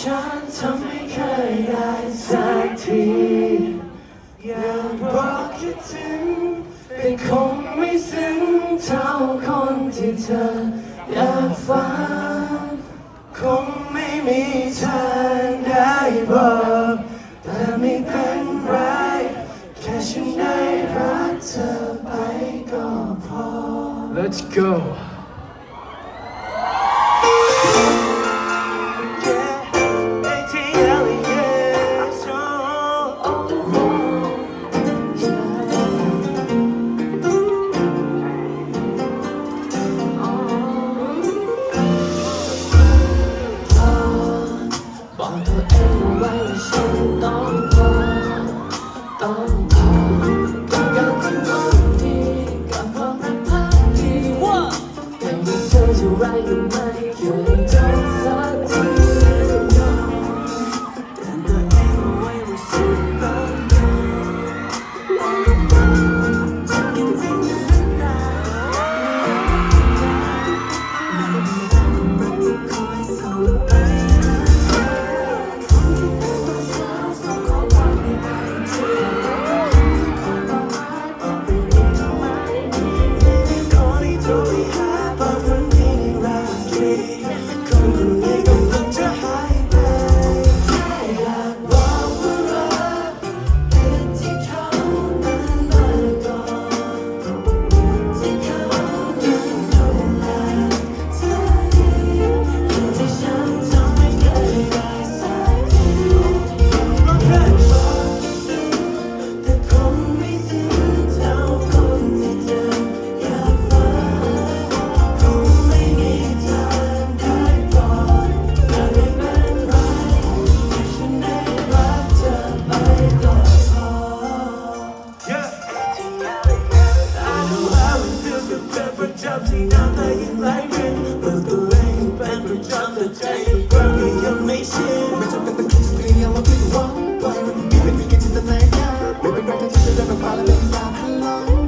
ฉันทำได้สักทีอยากบอกคิดถึงแต่คงไม่ซึ้งเท่าคนที่เธออยากฟังคงไม่มีทางได้บอกแต่ไม่เป็นไรแค่ฉันได้รักเธอไปก็พอ Let's go right away. จนแต่ใจก็ยังไม่ชินไม่จำเป็นต้องคิดเพียงเราคิดว่าปมันมีเป็นเพียงจินตนาการไม่เป็นไรแค่ที่จะเดินออกมาและเป็นยารฮัลโห